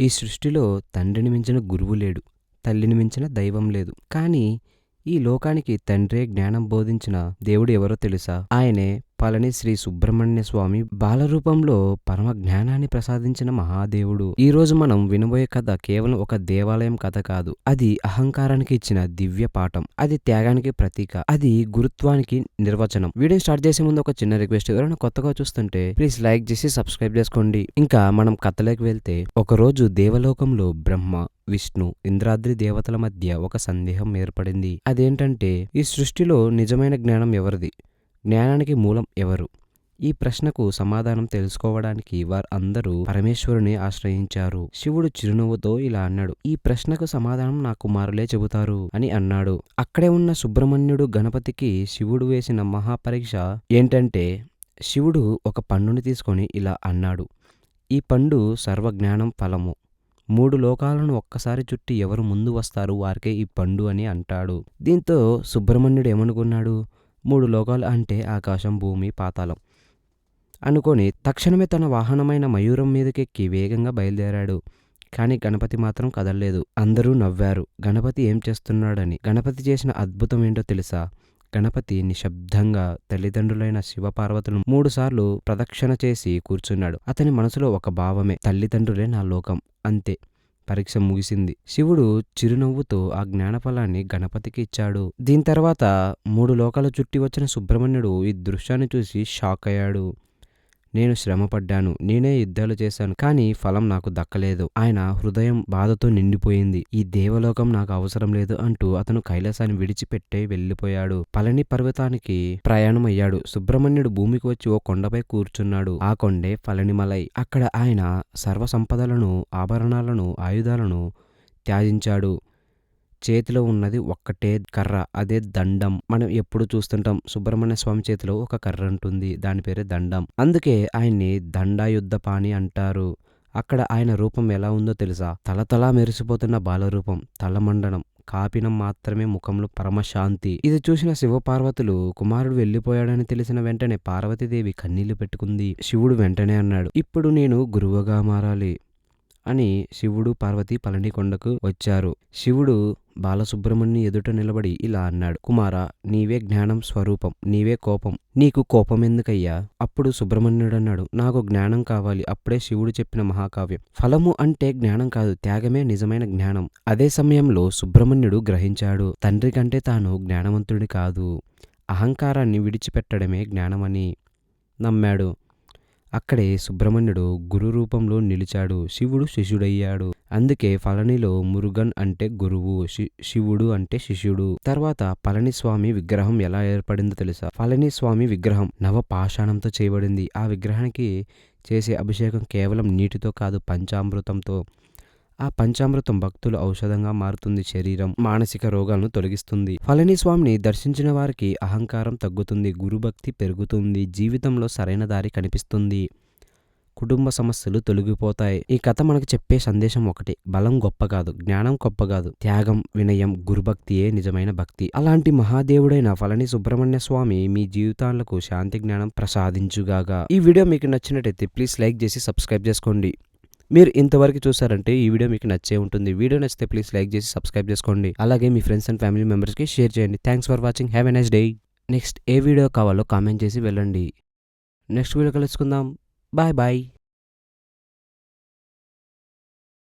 ఈ సృష్టిలో తండ్రిని మించిన గురువు లేడు తల్లిని మించిన దైవం లేదు. కానీ ఈ లోకానికి తండ్రే జ్ఞానం బోధించిన దేవుడు ఎవరో తెలుసా? ఆయనే చెప్పాలని శ్రీ సుబ్రహ్మణ్య స్వామి బాలరూపంలో పరమ జ్ఞానాన్ని ప్రసాదించిన మహాదేవుడు. ఈ రోజు మనం వినబోయే కథ కేవలం ఒక దేవాలయం కథ కాదు. అది అహంకారానికి ఇచ్చిన దివ్య పాఠం. అది త్యాగానికి ప్రతీక. అది గురుత్వానికి నిర్వచనం. వీడియో స్టార్ట్ చేసే ముందు ఒక చిన్న రిక్వెస్ట్. ఎవరైనా కొత్తగా చూస్తుంటే ప్లీజ్ లైక్ చేసి సబ్స్క్రైబ్ చేసుకోండి. ఇంకా మనం కథలోకి వెళ్తే ఒకరోజు దేవలోకంలో బ్రహ్మ విష్ణు ఇంద్రాద్రి దేవతల మధ్య ఒక సందేహం ఏర్పడింది. అదేంటంటే ఈ సృష్టిలో నిజమైన జ్ఞానం ఎవరిది? జ్ఞానానికి మూలం ఎవరు? ఈ ప్రశ్నకు సమాధానం తెలుసుకోవడానికి వారందరూ పరమేశ్వరుని ఆశ్రయించారు. శివుడు చిరునవ్వుతో ఇలా అన్నాడు ఈ ప్రశ్నకు సమాధానం నా కుమారులే చెబుతారు అని అన్నాడు. అక్కడే ఉన్న సుబ్రహ్మణ్యుడు గణపతికి శివుడు వేసిన మహాపరీక్ష ఏంటంటే శివుడు ఒక పండుని తీసుకొని ఇలా అన్నాడు ఈ పండు సర్వజ్ఞానం ఫలము. మూడు లోకాలను ఒక్కసారి చుట్టి ఎవరు ముందు వస్తారు వారికే ఈ పండు అని అంటాడు. దీంతో సుబ్రహ్మణ్యుడు ఏమనుకున్నాడు మూడు లోకాలు అంటే ఆకాశం భూమి పాతాళం. అనుకొని తక్షణమే తన వాహనమైన మయూరం మీదకెక్కి వేగంగా బయలుదేరాడు. కానీ గణపతి మాత్రం కదలలేదు. అందరూ నవ్వారు. గణపతి ఏం చేస్తున్నాడని గణపతి చేసిన అద్భుతం ఏంటో తెలుసా? గణపతి నిశ్శబ్దంగా తల్లిదండ్రులైన శివపార్వతులను మూడుసార్లు ప్రదక్షిణ చేసి కూర్చున్నాడు. అతని మనసులో ఒక భావమే తల్లిదండ్రులే నా లోకం. అంతే. పరీక్ష ముగిసింది. శివుడు చిరునవ్వుతో ఆ జ్ఞానఫలాన్ని గణపతికి ఇచ్చాడు. దీని తర్వాత మూడు లోకాలు చుట్టి వచ్చిన సుబ్రహ్మణ్యుడు ఈ దృశ్యాన్ని చూసి షాక్ అయ్యాడు. నేను శ్రమపడ్డాను నేనే యుద్ధాలు చేశాను కానీ ఫలం నాకు దక్కలేదు. ఆయన హృదయం బాధతో నిండిపోయింది. ఈ దేవలోకం నాకు అవసరం లేదు అంటూ అతను కైలాసాన్ని విడిచిపెట్టే వెళ్ళిపోయాడు పళని పర్వతానికి ప్రయాణం అయ్యాడు సుబ్రహ్మణ్యుడు భూమికి వచ్చి ఓ కొండపై కూర్చున్నాడు. ఆ కొండే పళనిమలై అక్కడ ఆయన సర్వ సంపదలను ఆభరణాలను ఆయుధాలను త్యాజించాడు. చేతిలో ఉన్నది ఒక్కటే కర్ర అదే దండం. మనం ఎప్పుడు చూస్తుంటాం సుబ్రహ్మణ్య స్వామి చేతిలో ఒక కర్ర ఉంటుంది దాని పేరే దండం. అందుకే ఆయన్ని దండాయుద్ధపాణి అంటారు. అక్కడ ఆయన రూపం ఎలా ఉందో తెలుసా? తలతలా మెరిసిపోతున్న బాలరూపం తలమండనం కాపినం మాత్రమే ముఖంలో పరమశాంతి. ఇది చూసిన శివపార్వతులు కుమారుడు వెళ్ళిపోయాడని తెలిసిన వెంటనే పార్వతీదేవి కన్నీళ్ళు పెట్టుకుంది శివుడు వెంటనే అన్నాడు. ఇప్పుడు నేను గురువుగా మారాలి. అని శివుడు పార్వతి పళనికొండకు వచ్చారు. శివుడు బాలసుబ్రహ్మణ్యం ఎదుట నిలబడి ఇలా అన్నాడు కుమార నీవే జ్ఞానం స్వరూపం నీవే కోపం. నీకు కోపం ఎందుకయ్యా? అప్పుడు సుబ్రహ్మణ్యుడు అన్నాడు నాకు జ్ఞానం కావాలి అప్పుడే శివుడు చెప్పిన మహాకావ్యం. ఫలము అంటే జ్ఞానం కాదు త్యాగమే నిజమైన జ్ఞానం. అదే సమయంలో సుబ్రహ్మణ్యుడు గ్రహించాడు తండ్రి కంటే తాను జ్ఞానవంతుడి కాదు. అహంకారాన్ని విడిచిపెట్టడమే జ్ఞానమని నమ్మాడు. అక్కడే సుబ్రహ్మణ్యుడు గురు రూపంలో నిలిచాడు. శివుడు శిష్యుడయ్యాడు. అందుకే పళనిలో మురుగన్ అంటే గురువు శివుడు అంటే శిష్యుడు. తర్వాత పళనిస్వామి విగ్రహం ఎలా ఏర్పడిందో తెలుసా? పళనిస్వామి విగ్రహం నవ పాషాణంతో చేయబడింది. ఆ విగ్రహానికి చేసే అభిషేకం కేవలం నీటితో కాదు పంచామృతంతో. ఆ పంచామృతం భక్తులు ఔషధంగా మారుతుంది శరీరం. మానసిక రోగాలను తొలగిస్తుంది. ఫలని స్వామిని దర్శించిన వారికి అహంకారం తగ్గుతుంది గురుభక్తి పెరుగుతుంది జీవితంలో సరైన దారి కనిపిస్తుంది. కుటుంబ సమస్యలు తొలగిపోతాయి. ఈ కథ మనకు చెప్పే సందేశం ఒకటి బలం గొప్ప కాదు జ్ఞానం గొప్ప కాదు త్యాగం వినయం గురుభక్తియే నిజమైన భక్తి. అలాంటి మహాదేవుడైన ఫలని సుబ్రహ్మణ్య స్వామి మీ జీవితాలకు శాంతి జ్ఞానం ప్రసాదించుగాగా ఈ వీడియో మీకు నచ్చినట్టయితే ప్లీజ్ లైక్ చేసి సబ్స్క్రైబ్ చేసుకోండి. మీరు ఇంతవరకు చూసారంటే ఈ వీడియో మీకు నచ్చే ఉంటుంది. వీడియో నచ్చితే ప్లీజ్ లైక్ చేసి సబ్స్క్రైబ్ చేసుకోండి. అలాగే మీ ఫ్రెండ్స్ అండ్ ఫ్యామిలీ మెంబర్స్కి షేర్ చేయండి. Thanks for watching have a nice day next A video కావాలో కామెంట్ చేసి వెళ్ళండి. నెక్స్ట్ వీడియో కలుసుకుందాం. Bye bye